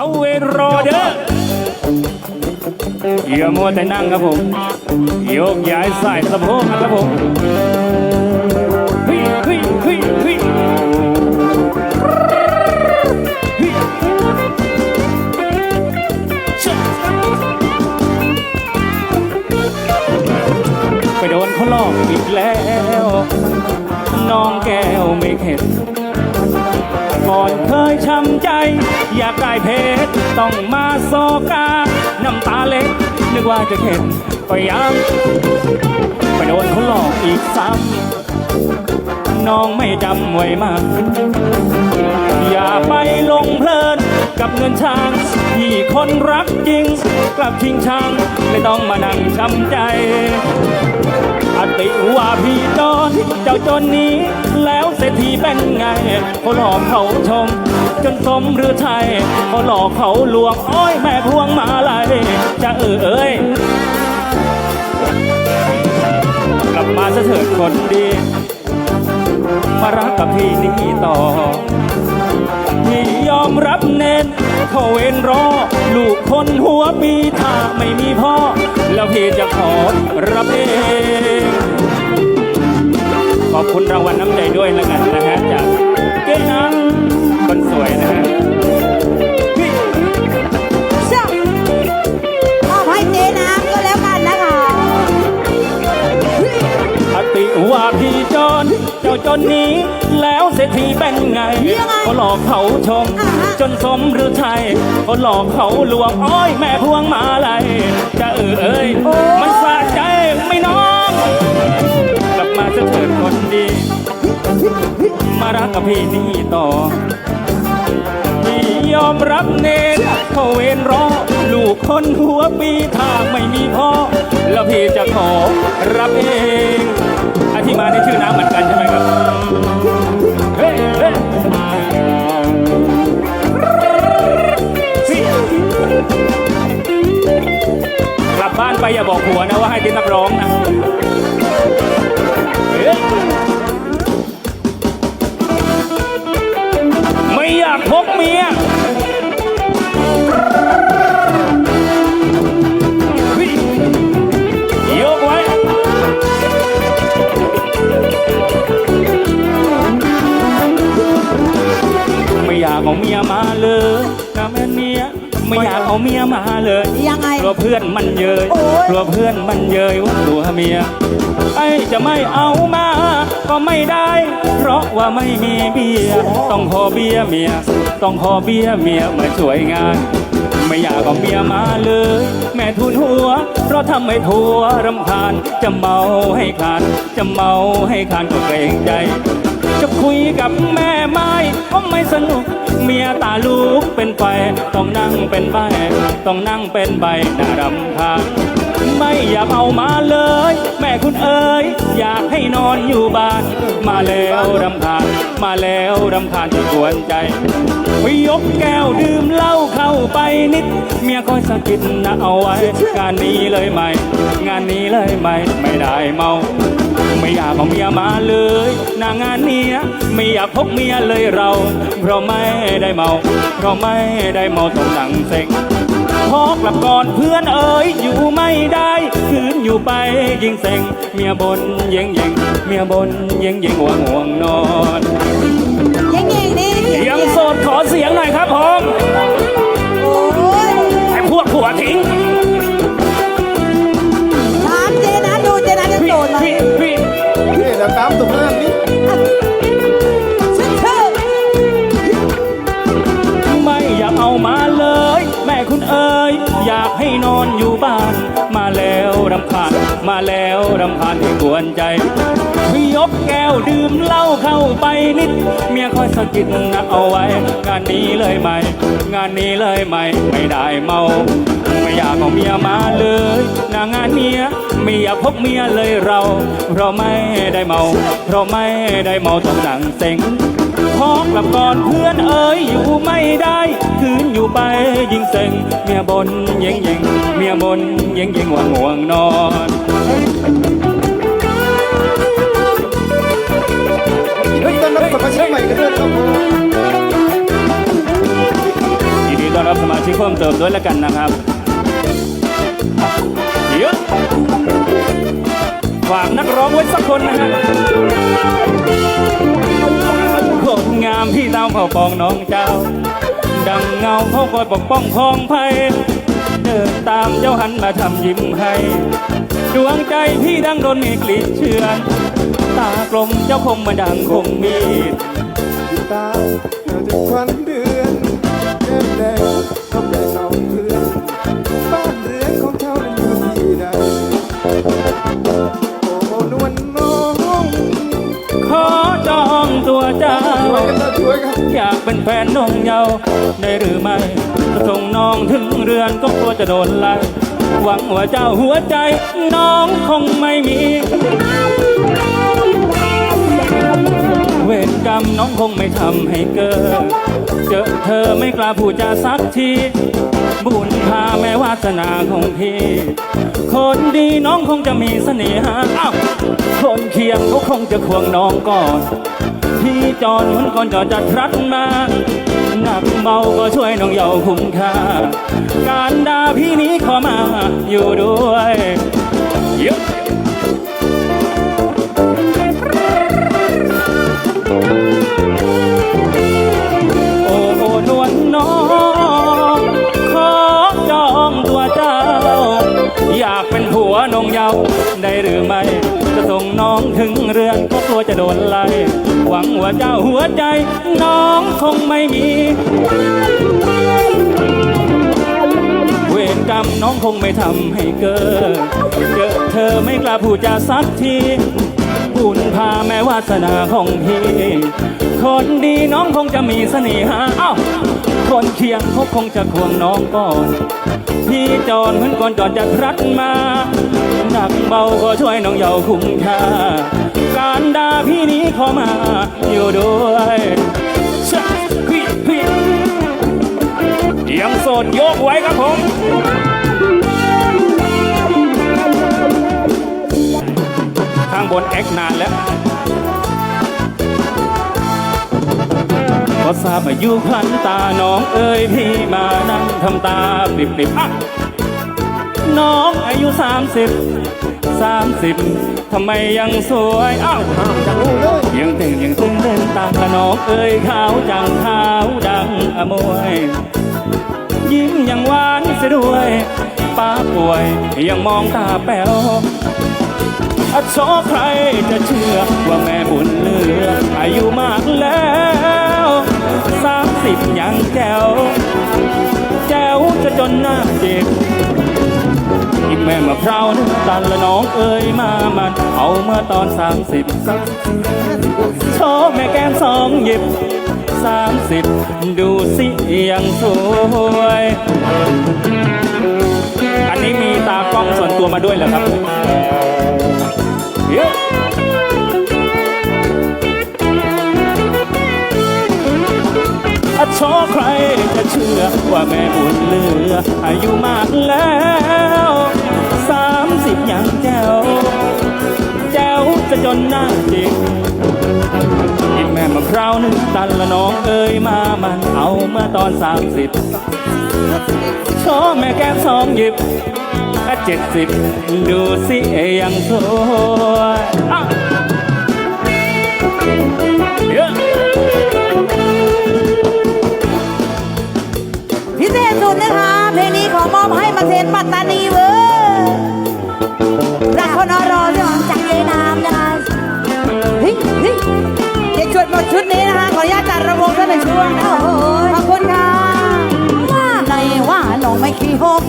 เขาเวรรอเด้ออย่ามัวแต่นั่งครับผม โยกย้ายสายสะโพกนะครับผมฮ้ยเฮ้ยเฮ้ยฮ้ยเฮ้ยไปโดนเขาหลอกอีกแล้ว น้องแก้วไม่เข็ด ก่อนเคยช้ำใจ อยากได้เพชรต้องมาโซกา น้ำตาเล็กนึกว่าจะเข็ดก็ยังไปโดนเขาหลอกอีกซ้ำน้องไม่จำไว้มาก อย่าไปลงเพลินกับเงินช่างที่คนรักจริง กลับทิ้งช่างไม่ต้องมานั่งช้ำใจ พี่จอนเจ้าจนนี้ แล้วเศรษฐีเป็นไงเขาหลอกเขาชม จนสมหรือไทยเขาหลอกเขาลวงอ้อยแม่พวงมาลัยจะเออเอ้ยกลับมาซะเถิดคนดี มารักกับพี่นี่ต่อพี่ยอมรับเน้นเขาเวนรอ ลูกคนหัวปีถ้าไม่มีพ่อ แล้วพี่จะขอรับเอง อบคุณรางวัลน้ำใจด้วยแล้วกันนะฮะจากเก้น้ำคนสวยนะฮะพี่จ้ะมอบให้เจ๊น้ำก็แล้วกันนะคะ อติว่าพี่จนเจ้าจนนี้ แล้วเศรษฐีเป็นไงยังไงเขาหลอกเขาชม อ่าฮะ จนสมหรือไทยเขาหลอกเขาลวงอ้อยแม่พวงมาลัยจะเออเอ้ยมันสะใจไหม่น้อง มาจะเถิดคนดี มารักกับพี่นี่ต่อ พี่ยอมรับเนรเขาเวนรอ ลูกคนหัวปีถ้าไม่มีพ่อ แล้วพี่จะขอรับเองอาที่มาในชื่อน้ำเหมือนกันใช่ไหมครับเฮ้เฮ้พี่ กลับบ้านไปอย่าบอกผัวนะว่าให้ติดนักร้องนะไม่อยากพกเมีย เอาเมียมาเลยยังไงกลัวเพื่อนมันเยยโอ๊ย กลัวเพื่อนมันเยยว่าตัวเมีย ไอ้จะไม่เอามา ก็ไม่ได้ เพราะว่าไม่มีเบียร์ต้องขอเบียร์เมีย ต้องขอเบียร์เมียมาช่วยงาน ไม่อยากเอาเมียมาเลย แม่ทุนหัว เพราะทำให้ทัวรำคาญจะเมาให้ขาดจะเมาให้ขาดก็เกรงใจ จะคุยกับแม่ไม้ก็ไม่สนุก เมียตาลูกเป็นไฟต้องนั่งเป็นใบต้องนั่งเป็นใบน่ารำคาญไม่อยากเอามาเลย แม่คุณเอ๋ยอยากให้นอนอยู่บ้าน มาแล้วรำคาญมาแล้วรำคาญที่กวนใจยกแก้วดื่มเหล้าเข้าไปนิด เมียคอยสะกิดนะเอาไว้ งานนี้เลยไหม งานนี้เลยไหมไม่ได้เมา ไม่อยากเอาเมียมาเลยหนางานเนี้ยไม่อยากพกเมียเลยเราเพราะไม่ได้เมาเพราะไม่ได้เมาต้องหนังเซ็งพอกลับก่อนเพื่อนเอ๋ยอยู่ไม่ได้คืนอยู่ไปยิ่งเซ็งเมียบนเย็งเย็งเมียบนเย็งเย็งห่วงห่วงนอนยังไงนี่เสียงยังเดียวโสดขอเสียงหน่อยครับผมโอ้ยไอ้พวกผัวทิ้งถามเจ๊น้ำดูเจ๊น้ำจะโสดไหม พี่พี่นี่เดี๋ยวตามตรงนั้นนี่ชื่อนไม่อยากเอามาเลย แม่คุณเอ๋ยอยากให้นอนอยู่บ้าน มาแล้วรำคาญมาแล้วรำคาญให้กวนใจ ยกแก้วดื่มเหล้าเข้าไปนิด เมียคอยสะกิดนะเอาไว้ งานนี้เลยไหม งานนี้เลยไหม ไม่ได้เมา ไม่อยากเอาเมียมาเลยนางานเนี้ยไม่อยากพกเมียเลยเราเพราะไม่ได้เมาเพราะไม่ได้เมาต้องหนังเซ็งพอกลับก่อนเพื่อนเอ๋ยอยู่ไม่ได้คืนอยู่ไปยิ่งเซ็งเมียบนเย็งเย็งเมียบนเย็งเย็งห่วงห่วงนอน ยตอนรับสมาชิกใหม่กันดีต้อนรับสมาที่เพิ่มเติมด้วยแล้วกันนะครับเยอะฝากนักร้องไว้สักคนนะฮะคนงามพี่ดาวเผ่าปองน้องเจ้า ดังเงาเขาคอยปกป้องพองภัยเดินตามเจ้าหันมาทำยิ้มให้ ดวงใจพี่ดังโดนมีกลีดเชือน ตากลมเจ้าคมมาดังคงมีดอยู่ตาเธอจะควันเดือนแก้มแดงต้องใจน้องเพื่อนบ้านเรือนของเจ้านั้นอยู่ที่ใดโอ้นวลน้องขอจองตัวเจ้าช่วยกันนะช่วยกันอยากเป็นแฟนน้องเยาว์ได้หรือไม่จะส่งน้องถึงเรือนก็กลัวจะโดนไล่ หวังว่าเจ้าหัวใจน้องคงไม่มี เวรกรรมน้องคงไม่ทำให้เกิด เจอเธอไม่กล้าพูดจาสักที บุญพาแม้วาสนาของพี่ คนดีน้องคงจะมีเสน่หาอ้าวคนเคียงเขาคงจะควงน้องก่อน พี่จอนเหมือนก่อนจอจะทรัดมา หนักเบาก็ช่วยน้องเยาวคุ้มค่า การด่าพี่นี้ขอมาอยู่ด้วยยอะโอ้โอนวลน้องขอจองตัวเจ้า อยากเป็นผัวนงเยาวได้หรือไม่ จะส่งน้องถึงเรือนก็กลัวจะโดนไล่หวังว่าเจ้าหัวใจ น้องคงไม่มี เวรกรรมน้องคงไม่ทำให้เกิดเจอเธอไม่กล้าพูดจาสักที พาแม้วาสนาของพี่คนดีน้องคงจะมีเสน่หาเอ้าคนเคียงเขาคงจะควงน้องก่อน พี่จอนเหมือนก่อนจอนจะรัดมาหนักเบาก็ช่วยน้องเยาว์คุ้มค่าการด่าพี่นี้ขอมาอยู่ด้วยชพี่พี่ยังโสดโยกไว้ครับผม ข้างบนแอคนานแล้วก็ทราบอายุพลันตาน้องเอ้ยพี่มานั่งทำตาปริบปริบอะน้องอายุสามสิบสามสิบทำไมยังสวยอ้าวจังเลยยังเต้นยังตึงเต้นตามละน้องเอ้ยขาวจังขาวดังอมวยยิ้มยังหวานเสียด้วยป้าป่วยยังมองตาแป๋ว อโชอใครจะเชื่อว่าแม่บุญเลืออายุมากแล้วสามสิบยังแจวแจวจะจนหน้าเจ็บอีกแม่มะพร้าวนึงตันละน้องเอ้ยมามันเอาเมื่อตอนสามสิบสามสี่ห้าสิบหกสิบโชว์แม่แก้มสองหยิบสามสิบดูสิยังสวย นนี้มีตากล้องส่วนตัวมาด้วยเหรอครับเฮ้ยอะโชใครจะเชื่อว่าแม่บุญเหลือ อายุมากแล้วสามสิบยังแจ๋วแจ๋วจะจนหน้าจิกกินแม่มะพร้าวหนึ่งตันละน้องเอ้ยมามันเอาเมื่อตอนสามสิบ โชว์แม่แก้มสองหยิบเจ็ดสิบดูสิยังสวยอ่เยอะพิเศษสุดนะคะ เพลงนี้ขอมอบให้มาเซนปัตตานีเว้ยรักคนอรอเรื่องจากเยน้ำนะคะเฮ้ยเฮ้ยเดี๋ยวจวดหมดชุดนี้นะคะ ขออนุญาตจัดระวงท่านในช่วงนะขอบคุณค่ะ ไม่ขี้หก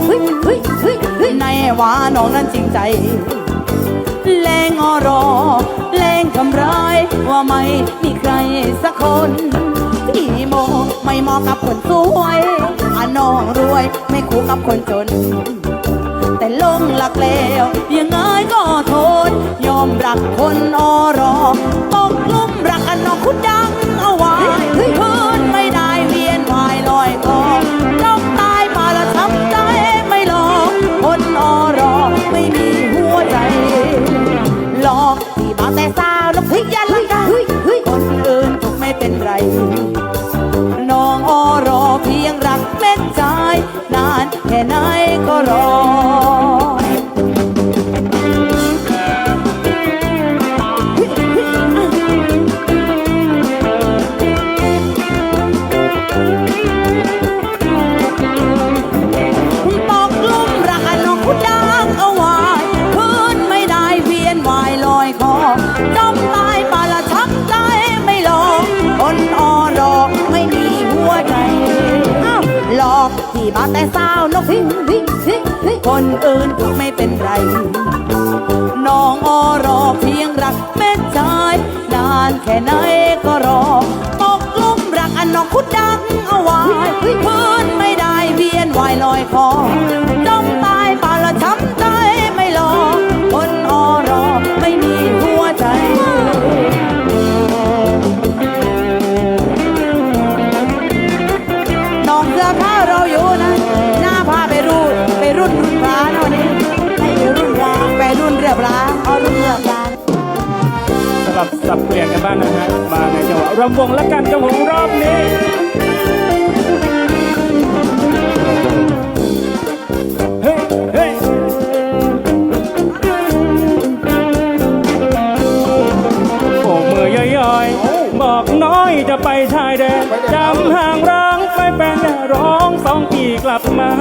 ในว่าน้องนั้นจริงใจ แรงอรอ แรงทำร้าย ว่าไม่มีใครสักคนที่โมไม่เหมองกับคนสวยอาน้องรวย ไม่คู่กับคนจน แต่ลงหลักแล้วยังไงก็ทน ยอมรักคนอรอตกลุ่มรักอันน้องคุณดั ไหนก็รอ คนอื่นไม่เป็นไร น้องอรอเพียงรักแม่ชายนานแค่ไหนก็รอ ตกหลุมรักอันน้องคุดดังเอาไว้พื้นไม่ได้เวียนวายลอยคอจมต สลับสับเปลี่ยนกันบ้างนะฮะ มาในจังหวะรำวงและกันจังหวะรอบนี้เฮ้ยเฮ้ยโอ้มือย่อยๆบอกน้อยจะไปชายแดนจำห่างร้างไปเป็นแต่ร้องสองปีกลับมา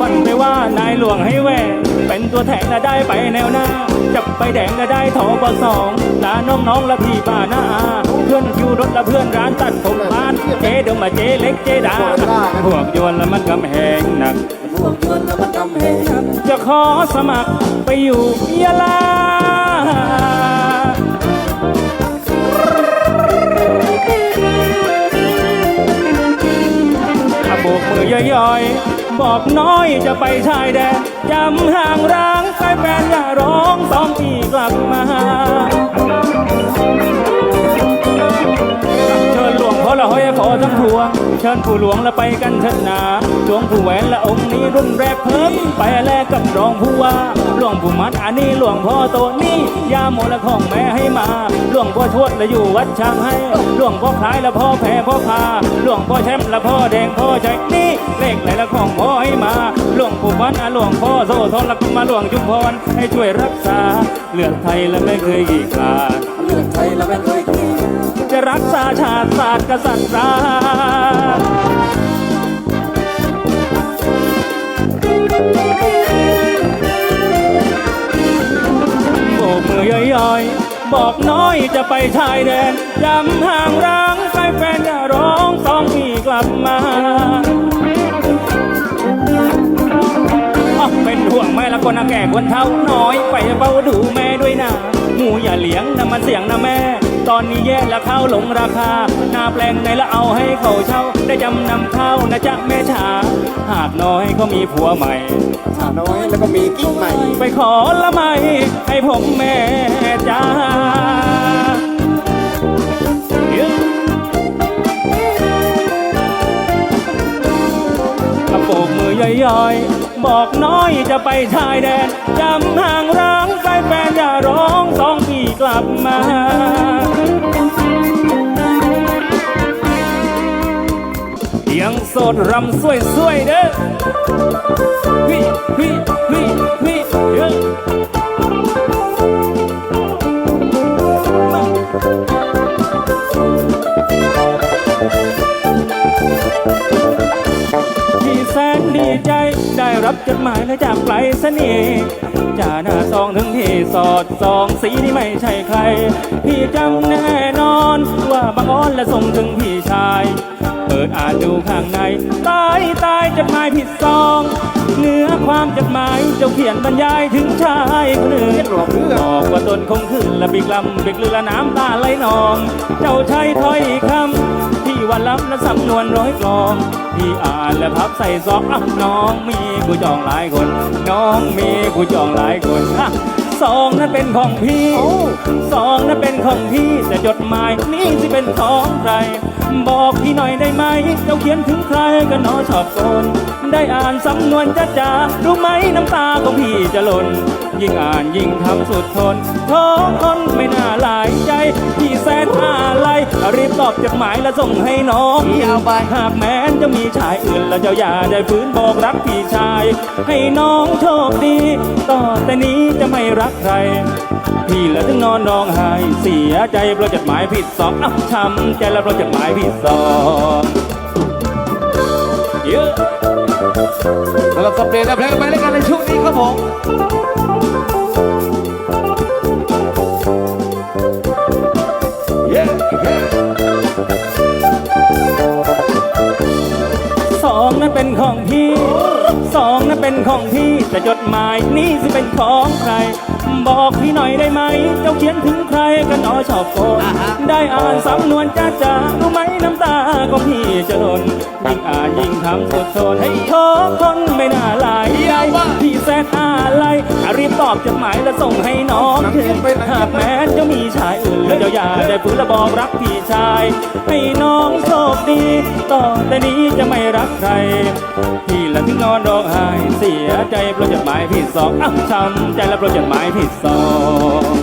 มันไม่ว่านายหลวงให้แหวนเป็นตัวแทนและได้ไปแนวหน้า จับไปแดงก็ได้ทอบสองลาน้องๆและพี่ป้าน้าอาเพื่อนคิวรถละเพื่อนร้านตัดผมร้านเจ๊เดิมมาเจ๊เล็กเจ๊ดาพวกยวนแล้วมันกำแหงหนักพวกยวนแล้วมันกำแพงครับจะขอสมัครไปอยู่ยะลาอาโบกมือย่อยๆ บอกน้อยจะไปชายแดนจำห่างร้างใครแฟนอย่าร้องสองปีกลับมา ลวงพ่อละห้อยขอทั้งพวง เชิญผู้หลวงละไปกันเถิดนาหลวงผู้แหวนละองค์นี้รุ่นแรกเพิ่มไปแลกกับรองผู้ว่าหลวงผู้มัดอันนี้หลวงพ่อโตนี่ยาโมละของแม่ให้มาหลวงพ่อทวดละอยู่วัดช้างให้หลวงพ่อคล้ายละพ่อแผ่พ่อพาหลวงพ่อแชมป์ละพ่อแดงพ่อใจนี่เลขไหนละของพ่อให้มาหลวงปู่วัดอะหลวงพ่อโซทอนละก็มาหลวงจุมพรให้ช่วยรักษาเลือดไทยละไม่เคยกี่ขาดเลือดไทยแล้วไม่เคย จะรักษาชาติศาสตร์กษัตริย์ราโบกมือย่อยๆ บอกน้อยจะไปชายแดนจำห่างร้างใครแฟนอย่าร้องสองพี่กลับมาอะเป็นห่วงแม่ละคนนะแก่คนเท่าน้อย ไปเบาดูแม่ด้วยนะหมูอย่าเลี้ยงนะมันเสียงนะแม่ ตอนนี้แย่ละข้าวหลงราคา หน้าแปลงไหนละเอาให้เขาเช่า ได้จำนำข้าวนะจ๊ะแม่ชา หากน้อยก็มีผัวใหม่ขาน้อยแล้วก็มีกิ๊กใหม่ ไปขอละไม่ให้ผมแม่จ้าเดี๋ยวกระโปกมือย่อยๆ บอกน้อยจะไปชายแดน จำห่างร้างใครแฟนอย่าร้องสองพี่กลับมา ยังโสดรำสวยสวยเด้อวิวิวิวิเด้อพี่แสนดีใจ ได้รับจดหมายและจากไกลเสน่ห์จ่าหน้าซองถึงที่สอดสองสีนี่ไม่ใช่ใคร พี่จำแน่นอน ว่าบางอ้อนและส่งถึงพี่ชาย ปิดอ่านดูข้างในตายตายจดหมายผิดซอง เนื้อความจดหมายเจ้าเขียนบรรยายถึงชายคนหนึ่งบอกว่าตนคงขึ้นละบิกลำบิกลือละน้ำตาไหลนอง เจ้าใช้ถ้อยคำที่วันล้ำและสำนวนร้อยกลองที่อ่านและพับใส่ซองอน้องมีกูจองหลายคน น้องมีกูจองหลายคนอะสองนั้นเป็นของพี่สองนั้นเป็นของพี่แต่จดหมายนี้สิเป็นของใคร บอกพี่หน่อยได้ไหม เจ้าเขียนถึงใครก็นอชอบโกนได้อ่านสำนวนจ้าจ้ารู้ไหมน้ำตาของพี่จะหล่น ยิ่งอ่านยิ่งทำสุดทนท้อคนไม่น่าหลายใจพี่แสนอะไรรีบตอบจดหมายแล้วส่งให้น้องพี่เอาไปหากแม้นจะมีชายอื่นแล้วเจ้าอย่าได้ฝืนบอกรักพี่ชาย ให้น้องโชคดี ต่อแต่นี้จะไม่รักใคร พี่ละถึงนอนร้องไห้เสียใจเพราะจดหมายผิดสองอ้าวช้ำใจแล้วเพราะจดหมายผิดสองเยอะสำหรับสับเปลี่ยนและเพลงไปเล่นกันในช่วงนี้ครับผม Thank you. หมายนี้สิเป็นของใคร บอกพี่หน่อยได้ไหม เจ้าเขียนถึงใครกันหนอชอบโกนได้อ่านสำนวนจ้าจ้ารู้ไหมน้ำตาของพี่จะหล่นยิ่งอ่านยิ่งทำสุดทนให้โทษคนไม่น่าหลายใจพี่แสนอะไรอะรีบตอบจดหมายแล้วส่งให้น้องเถอะหากแม้จะมีชายอื่นแล้วเจ้าอย่าได้ฝืนและบอกรักพี่ชาย ให้น้องโชคดี ต่อแต่นี้จะไม่รักใคร พี่ละถึงนอนร้องไห้เสียใจเพราะจดหมายหมายผิดสองอ้าวช้ำใจแล้วเพราะจดหมายผิดสอง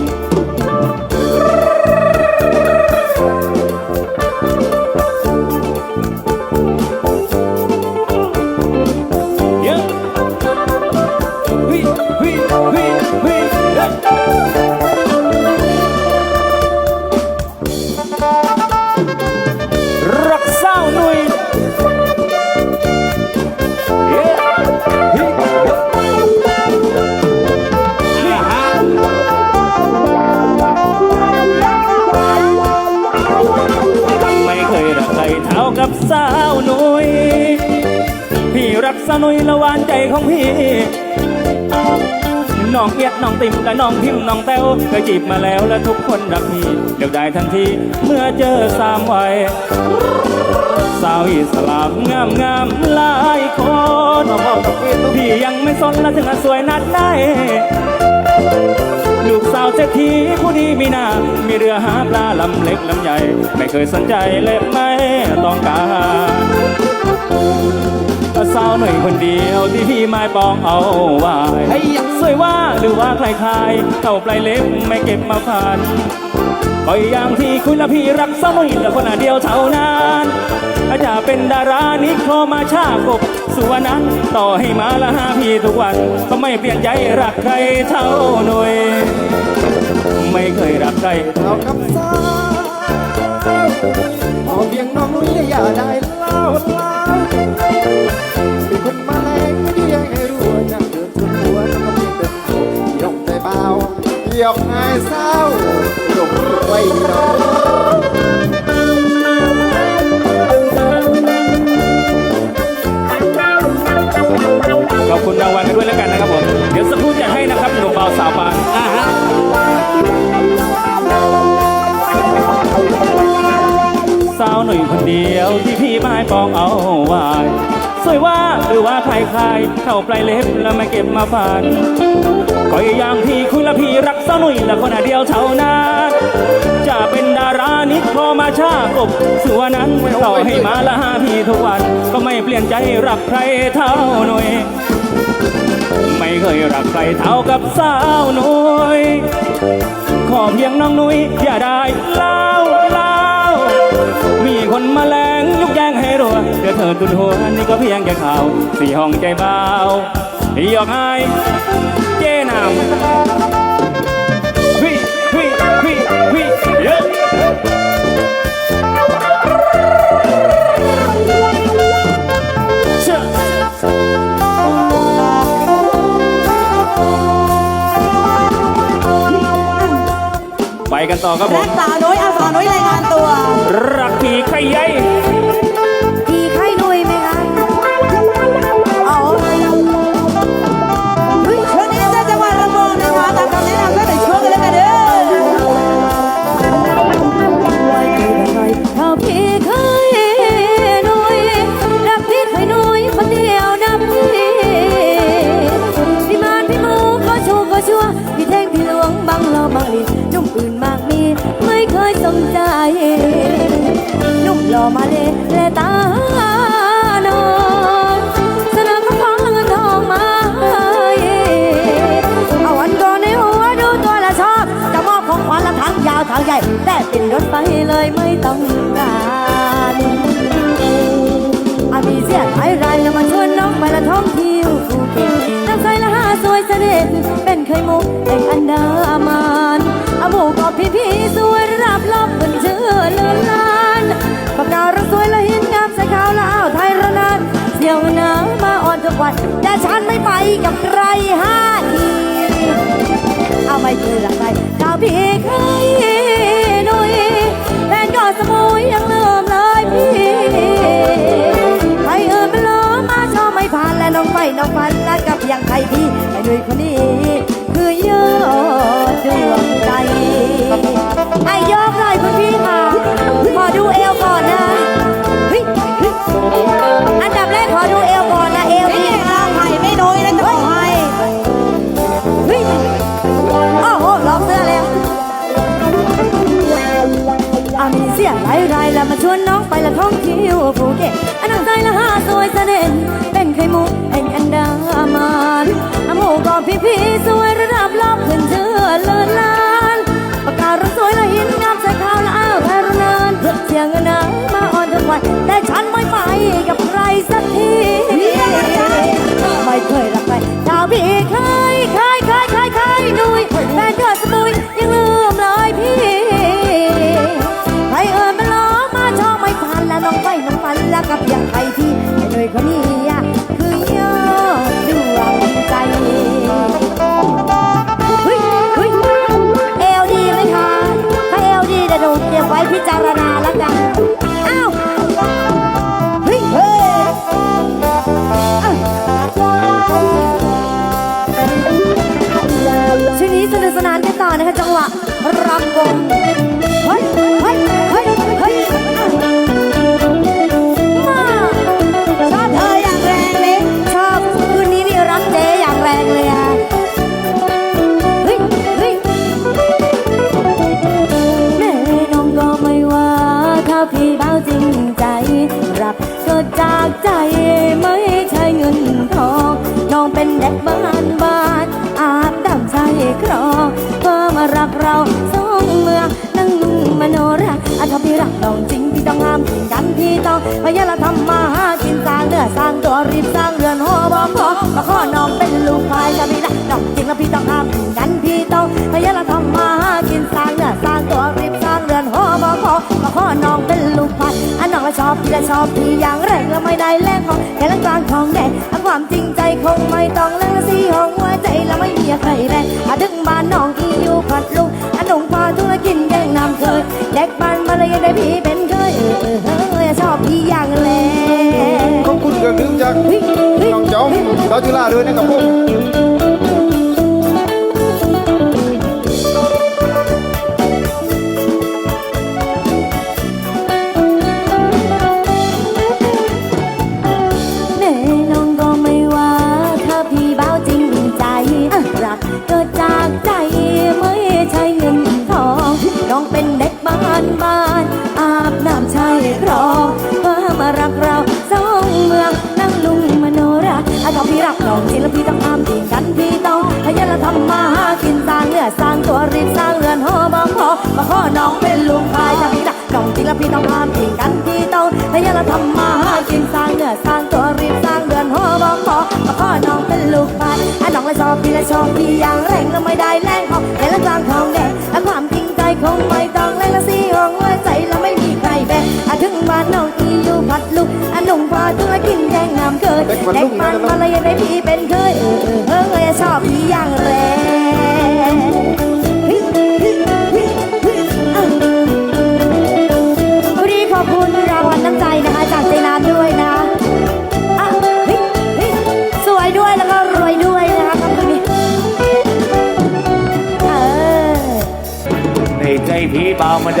ยังไม่สนและถึงจะสวยนัดได้ลูกสาวเศรษฐีผู้ดีมีหน้า มีเรือหาปลาลำเล็กลำใหญ่ ไม่เคยสนใจเลยไม่ต้องการ สาวหน่อยคนเดียวที่พี่ไม้ปองเอาไว้สวยว่าหรือว่าใครใครเข้าปลายเล็บไม่เก็บมาฝันก็อยย่างที่คุณและพี่รักสาวหน่อยแต่คนเดียวเท่านั้นถ้าจะเป็นดารานิโครมาชากบส่วนนั้นต่อให้มาละหาพี่ทุกวัน ก็ไม่เปลี่ยนใจรักใครเท่าหน่วยไม่เคยรักใครเอากับสาวขอเพียงน้องนุ้ยอย่าได้เล่าเล่าายกให้เศร้ายกไว้น้องขอบคุณรางวัลกันด้วยแล้วกันนะครับผม เดี๋ยวสักครู่จะให้นะครับหนุ่มเบาสาวบางสาวหนุ่ยคนเดียวที่พี่ไม้ปองเอาไว้สวยว่าหรือว่าใครใครเข้าปลายเล็บแล้วไม่เก็บมาฝัน ละคนเดียวเท่านั้นจะเป็นดารานิโครมาชากบส่วนนั้นต่อให้มาละห้าพี่ทุกวัน ก็ไม่เปลี่ยนใจรักใครเท่าหนุ่ยไม่เคยรักใครเท่ากับสาวหนุ่ยขอเพียงน้องนุยอย่าได้เล่าเล่ามีคนมาแรงยุกแย่งให้รัวเดี๋ยวเธอตุนหัวนี่ก็เพียงแค่ข่าวสี่ห้องใจเบาหยอกให้เจ้นำ ไปกันต่อครับผรัมกสาวน้อยเอาสาวน้อยรายงานตัว รักผีใคร บาลีนุ่มอื่นมากมี ไม่เคยสนใจ นุ่มหล่อมาเลและตานอนสนามของเงินทองมาเอาอันก่อนในหัวดูตัวละชอบจะมอบของขวัญละทั้งยาวทางใหญ่แต่เป็นรถไปเลยไม่ต้องการอามีเสียไทยไรแล้วมาชวนน้องไปละท้องเที่ยวภูเก็ตน้ำใสละห้าสวยเสน่ห์เป็นเคยมุกแต่งอันดามา ระนานปากการังสวยและหินงามใส่ขาวและอ้าวไทยระนานเที่ยวน้ำมาอ่อนทุกวันแต่ฉันไม่ไปกับใครห้าทีเอาไม่เคยรักใครก้าวพี่เคยหนุ่ยแฟนก็สมุยยังลืมเลยพี่ กับใครสักทีไม่เคยรักใครดาวพี่เคยเคยเคยเคยเคยนุยแฟนเธอสมุยยัง เป็นเด็กบ้านบ้านอาบดำใช้ครอง ยายามทำมาหากินสร้างเนื้อสร้างตัวรีบสร้างเรือนหอบอกขอมาขอน้องเป็นลูกชายถ้าพี่รักน้องจริงแล้วพี่ต้องห้ามงกันพี่ต้องพยายามทำมาหากินสร้างเนื้อสร้างตัวรีบสร้างเรือนหอบอกขอมาขอน้องเป็นลูกชายอันน้องละชอบพี่ละชอบพี่อย่างแรงแล้วไม่ได้แลกของแค่ลังกลางของแดงอันความจริงใจคงไม่ต้องแลกละสีห้องหัวใจแล้วไม่มีใครแรงอาถึงบ้านน้องอีอยู่พัดลุงอันหนุ่งพาธุรกินแย่งน้ำเคยเด็กบ้านมาเลยยังได้พี่เป็น เออเออเออชอบพี่อย่างแรงขอบคุณเครื่องดื่มจากเฮ้ยเฮ้ยน้องจอมดาวจุฬาด้วยนะครับผม ต้องห้ามดีกันพี่ต้องพยายามทำมาหากินสร้างเนื้อสร้างตัวรีบสร้างเรือนหอบอกขอมาขอน้องเป็นลูกชายอะน้องเลยชอบพี่และชอบพี่อย่างแรงแล้วไม่ได้แรงของแต่ละกลางทองแดงอะความจริงใจคงไม่ต้องแรงละสีห้องหัวใจแล้วไม่มีใครแบกอะถึงบ้านน้องอีอยู่พัดลุกอะหนุ่มพาธุรกินแย่งน้ำเคยเด็กมันมาเลยยังได้พี่เป็นเคยเออเออ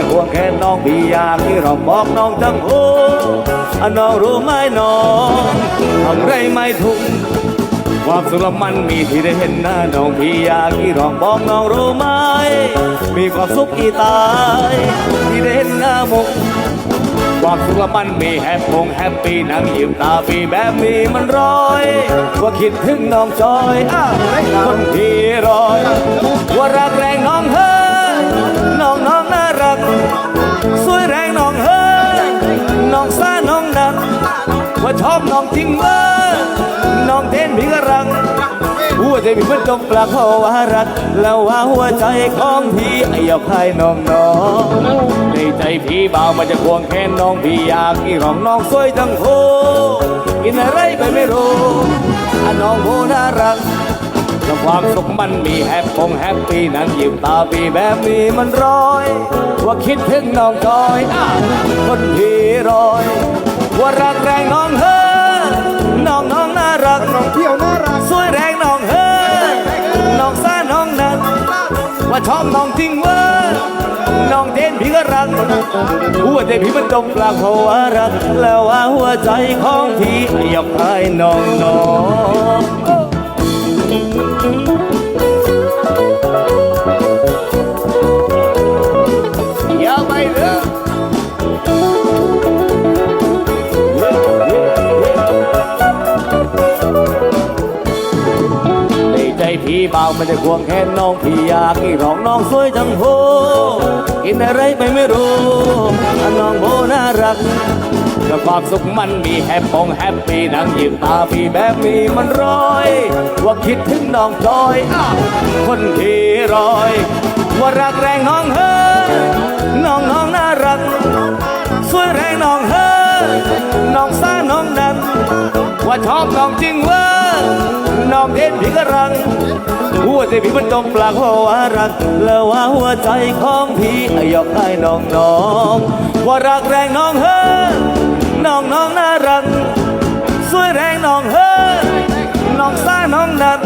จะควงแขนน้องพี่อยากที่เราบอกน้องจังโอ้อะน้องรู้ไหมน้องทำไรไม่ถูกความสุขละมันมีที่ได้เห็นหน้าน้องพี่อยากที่ร้องบอกน้องรู้ไหม มีความสุขอีตาย ที่ได้เห็นหน้ามุกความสุขละมันมีแฮปปงแฮปปี้นั่งยิ้มตาปีแบบนี้มันร้อยว่าคิดถึงน้องจอยอ้าวคนที่รอย ว่ารักแรงน้องเฮ้ สวยแรงน้องเฮ้ยน้องซ่าน้องนักว่าชอบน้องจริงเมื่อน้องเต้นพิกระรัง หัวใจพี่เพื่อนจปลักเพราะว่ารัก แล้วว่าหัวใจของพี่อยากให้น้องน้องในใจพี่เบามันจะควงแขนน้องพี่อยากมีของน้องสวยทั้งโคกินอะไรไปไม่รู้ น้องโคน่ารัก แล้วความสุขมันมีแฮปปงแฮปปี้นั่งยิ้มตาปีแบบนี้มันร้อย ว่าคิดถึงน้องจอยอะคนพี่ร้อย ว่ารักแรงน้องเฮ้อน้องน้องน่ารักน้องเที่ยวน่ารักสวยแรงน้องเฮ้อน้องซ่าน้องนั้นว่าชอบน้องจริงเว่าน้องเด่นพี่ก็รักหัวใจพี่มันจมปลักเพราะว่ารัก แล้วว่าหัวใจของพี่อยากให้น้องน้อง พี่เบามันจะควงแขนน้องพี่อยากให้ร้องน้องสวยทั้งโพกินอะไรไปไม่รู้อะน้องโบน่ารัก แต่ความสุขมันมีแฮปปงแฮปปี้นั่งยิ้มตาพี่แบบนี้มันร้อย ว่าคิดถึงน้องจอยอะคนที่รอย ว่ารักแรงน้องเฮ้อน้องน้องน่ารักสวยแรงน้องเฮ้อน้องซ่าน้องดันว่าชอบน้องจริงเว่าน้องเด่นพี่ก็รังหัวใจพี่มันจมปลักเพราะว่ารัก แล้วว่าหัวใจของพี่อยากให้น้องน้องว่ารักแรงน้องเฮ้อ น้องน้องน่ารักสวยแรงน้องเฮ้อน้องซ่าน้องนัน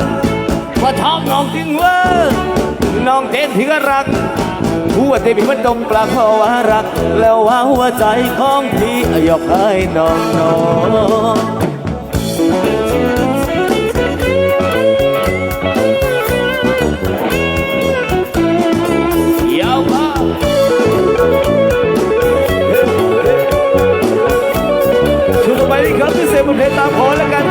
ว่าชอบน้องจริงเว่าน้องเต้นที่ก็รักหัวใจพี่มันจมปลักเพราะว่ารัก แล้วว่าหัวใจของพี่อยอกให้น้องน้อง ครับที่เซมบนเพตามขอแล้วกัน